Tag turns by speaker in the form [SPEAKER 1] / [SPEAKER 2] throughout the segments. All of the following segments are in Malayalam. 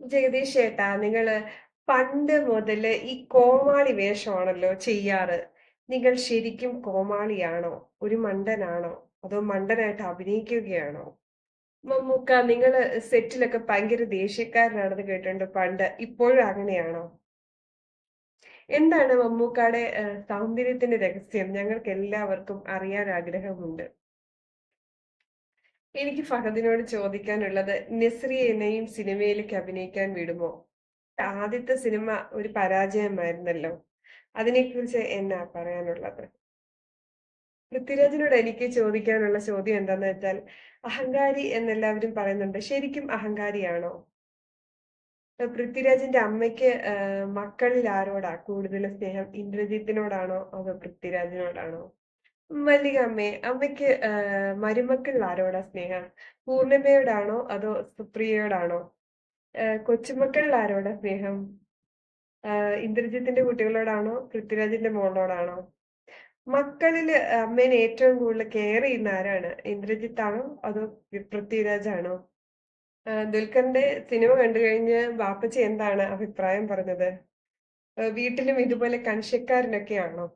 [SPEAKER 1] ജഗദീഷ് ചേട്ടാ നിങ്ങൾ പണ്ട് മുതൽ ഈ കോമാളി വേഷമാണല്ലോ ചെയ്യാറ്. നിങ്ങൾ ശരിക്കും കോമാളിയാണോ? ഒരു മണ്ടനാണോ? അതോ മണ്ടനായിട്ട് അഭിനയിക്കുകയാണോ? മമ്മൂക്ക നിങ്ങൾ സെറ്റിലൊക്കെ ഭയങ്കര ദേഷ്യക്കാരനാണെന്ന് കേട്ടിട്ടുണ്ട് പണ്ട്. ഇപ്പോഴും അങ്ങനെയാണോ? എന്താണ് മമ്മൂക്കാടെ സൗന്ദര്യത്തിന്റെ രഹസ്യം? ഞങ്ങൾക്ക് എല്ലാവർക്കും അറിയാൻ ആഗ്രഹമുണ്ട്. എനിക്ക് ഫഹദിനോട് ചോദിക്കാനുള്ളത് നസ്രിയനെയും സിനിമയിലേക്ക് അഭിനയിക്കാൻ വിടുമോ? ആദ്യത്തെ സിനിമ ഒരു പരാജയമായിരുന്നല്ലോ. അതിനെക്കുറിച്ച് എന്നാ പറയാനുള്ളത്? പൃഥ്വിരാജിനോട് എനിക്ക് ചോദിക്കാനുള്ള ചോദ്യം എന്താന്ന് വെച്ചാൽ അഹങ്കാരി എന്നെല്ലാവരും പറയുന്നുണ്ട്. ശരിക്കും അഹങ്കാരിയാണോ? പൃഥ്വിരാജിന്റെ അമ്മയ്ക്ക് മക്കളിൽ ആരോടാ കൂടുതൽ സ്നേഹം? ഇന്ദ്രജിത്തിനോടാണോ അതോ പൃഥ്വിരാജിനോടാണോ? മല്ലിക അമ്മേ അമ്മയ്ക്ക് മരുമക്കളിൽ ആരോടാ സ്നേഹം? പൂർണിമയോടാണോ അതോ സുപ്രിയയോടാണോ? കൊച്ചുമക്കളിൽ ആരോടാ സ്നേഹം? ഇന്ദ്രജിത്തിന്റെ കുട്ടികളോടാണോ? പൃഥ്വിരാജിന്റെ മോളോടാണോ? മക്കളിൽ അമ്മേനെ ഏറ്റവും കൂടുതൽ കെയർ ചെയ്യുന്ന ആരാണ്? ഇന്ദ്രജിത്താണോ അതോ പൃഥ്വിരാജാണോ ദുൽഖറിന്റെ സിനിമ കണ്ടു കഴിഞ്ഞ് ബാപ്പച്ചി എന്താണ് അഭിപ്രായം പറഞ്ഞത്? വീട്ടിലും ഇതുപോലെ കണിശക്കാരനൊക്കെയാണോ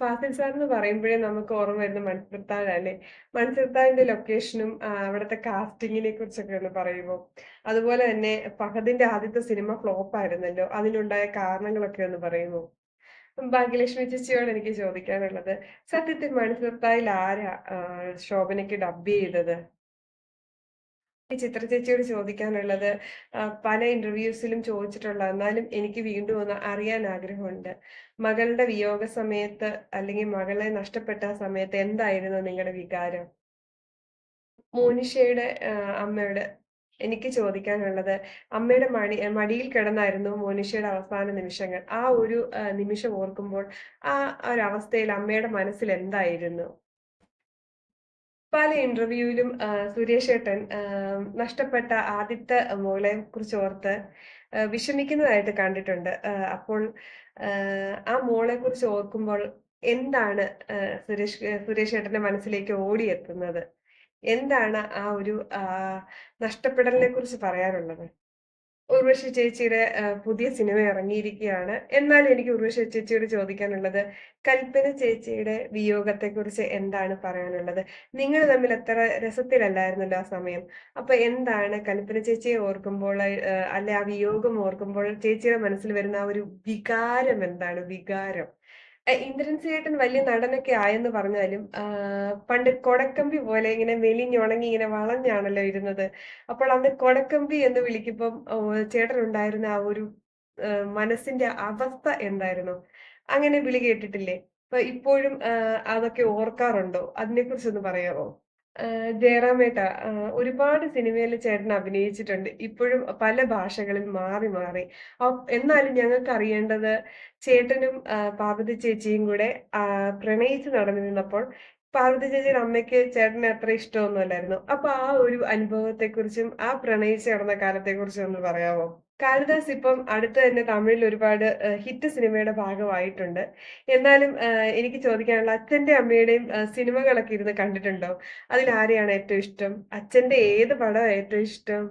[SPEAKER 1] ഫാസിൽ സാർ എന്ന് പറയുമ്പോഴേ നമുക്ക് ഓർമ്മ വരുന്ന മൺസിർത്താഴല്ലേ മൺസിർത്താഴിന്റെ ലൊക്കേഷനും അവിടുത്തെ കാസ്റ്റിങ്ങിനെ കുറിച്ചൊക്കെ ഒന്ന് പറയുമോ? അതുപോലെ തന്നെ ഫഹദിന്റെ ആദ്യത്തെ സിനിമ ഫ്ലോപ്പ് ആയിരുന്നല്ലോ. അതിനുണ്ടായ കാരണങ്ങളൊക്കെ ഒന്ന് പറയുമോ? ഭാഗ്യലക്ഷ്മി ചേച്ചിയോട് എനിക്ക് ചോദിക്കാനുള്ളത് സത്യത്തിൽ മൺസിർത്തായിൽ ആരാ ശോഭനയ്ക്ക് ഡബ് ചെയ്തത്? ചിത്ര ചേച്ചിയോട് ചോദിക്കാനുള്ളത് പല ഇന്റർവ്യൂസിലും ചോദിച്ചിട്ടുള്ള എന്നാലും എനിക്ക് വീണ്ടും ഒന്ന് അറിയാൻ ആഗ്രഹമുണ്ട്. മകളുടെ വിയോഗ സമയത്ത് അല്ലെങ്കിൽ മകളെ നഷ്ടപ്പെട്ട സമയത്ത് എന്തായിരുന്നു നിങ്ങളുടെ വികാരം? മോനിഷയുടെ അമ്മയോട് എനിക്ക് ചോദിക്കാനുള്ളത് അമ്മയുടെ മടി മടിയിൽ കിടന്നായിരുന്നു മോനിഷയുടെ അവസാന നിമിഷങ്ങൾ. ആ ഒരു നിമിഷം ഓർക്കുമ്പോൾ ആ ഒരവസ്ഥയിൽ അമ്മയുടെ മനസ്സിൽ എന്തായിരുന്നു? പല ഇന്റർവ്യൂവിലും സുരേഷ് ഏട്ടൻ നഷ്ടപ്പെട്ട ആദ്യത്തെ മോളെ കുറിച്ച് ഓർത്ത് വിഷമിക്കുന്നതായിട്ട് കണ്ടിട്ടുണ്ട്. അപ്പോൾ ആ, മോളെ കുറിച്ച് ഓർക്കുമ്പോൾ എന്താണ് സുരേഷ് സുരേഷ് ഏട്ടന്റെ മനസ്സിലേക്ക് ഓടിയെത്തുന്നത്? എന്താണ് ആ ഒരു നഷ്ടപ്പെടലിനെ കുറിച്ച് പറയാനുള്ളത്? ഉർവശി ചേച്ചിയുടെ പുതിയ സിനിമ ഇറങ്ങിയിരിക്കുകയാണ്. എന്നാൽ എനിക്ക് ഉർവശി ചേച്ചിയോട് ചോദിക്കാനുള്ളത്? കൽപ്പന ചേച്ചിയുടെ വിയോഗത്തെ കുറിച്ച് എന്താണ് പറയാനുള്ളത്? നിങ്ങൾ തമ്മിൽ അത്ര രസത്തിലല്ലായിരുന്നല്ലോ ആ സമയം. അപ്പൊ എന്താണ് കൽപ്പന ചേച്ചിയെ ഓർക്കുമ്പോൾ അല്ലെ ആ വിയോഗം ഓർക്കുമ്പോൾ ചേച്ചിയുടെ മനസ്സിൽ വരുന്ന ആ ഒരു വികാരം എന്താണ്? വികാരം. ഇന്ദ്രൻ ചേട്ടൻ വലിയ നടനൊക്കെ ആയെന്ന് പറഞ്ഞാലും പണ്ട് കൊടക്കമ്പി പോലെ ഇങ്ങനെ മെലിഞ്ഞുണങ്ങി ഇങ്ങനെ വളഞ്ഞാണല്ലോ ഇരുന്നത്. അപ്പോൾ അന്ന് കൊടക്കമ്പി എന്ന് വിളിക്കുമ്പം ചേട്ടൻ ഉണ്ടായിരുന്ന ആ ഒരു മനസ്സിന്റെ അവസ്ഥ എന്തായിരുന്നു? അങ്ങനെ വിളി കേട്ടിട്ടില്ലേ? അപ്പൊ ഇപ്പോഴും അതൊക്കെ ഓർക്കാറുണ്ടോ? അതിനെ കുറിച്ചൊന്ന് പറയാമോ? ജയറാമേട്ട ഒരുപാട് സിനിമയിൽ ചേട്ടൻ അഭിനയിച്ചിട്ടുണ്ട്. ഇപ്പോഴും പല ഭാഷകളിൽ മാറി മാറി. എന്നാലും ഞങ്ങൾക്ക് അറിയേണ്ടത് ചേട്ടനും പാർവതി ചേച്ചിയും കൂടെ പ്രണയിച്ച് നടന്നിരുന്നപ്പോൾ പാർവതി ചേച്ചിയുടെ അമ്മയ്ക്ക് ചേട്ടന് അത്ര ഇഷ്ടമൊന്നുമല്ലായിരുന്നു. അപ്പൊ ആ ഒരു അനുഭവത്തെക്കുറിച്ചും ആ പ്രണയിച്ച് നടന്ന കാലത്തെക്കുറിച്ചും ഒന്ന് പറയാമോ? കാളിദാസ് ഇപ്പം അടുത്ത് തന്നെ തമിഴിൽ ഒരുപാട് ഹിറ്റ് സിനിമയുടെ ഭാഗമായിട്ടുണ്ട്. എന്നാലും എനിക്ക് ചോദിക്കാനുള്ള അച്ഛന്റെ അമ്മയുടെയും സിനിമകളൊക്കെ ഇരുന്ന് കണ്ടിട്ടുണ്ടോ? അതിൽ ആരെയാണ് ഏറ്റവും ഇഷ്ടം? അച്ഛന്റെ ഏത് പടം ഏറ്റവും ഇഷ്ടം?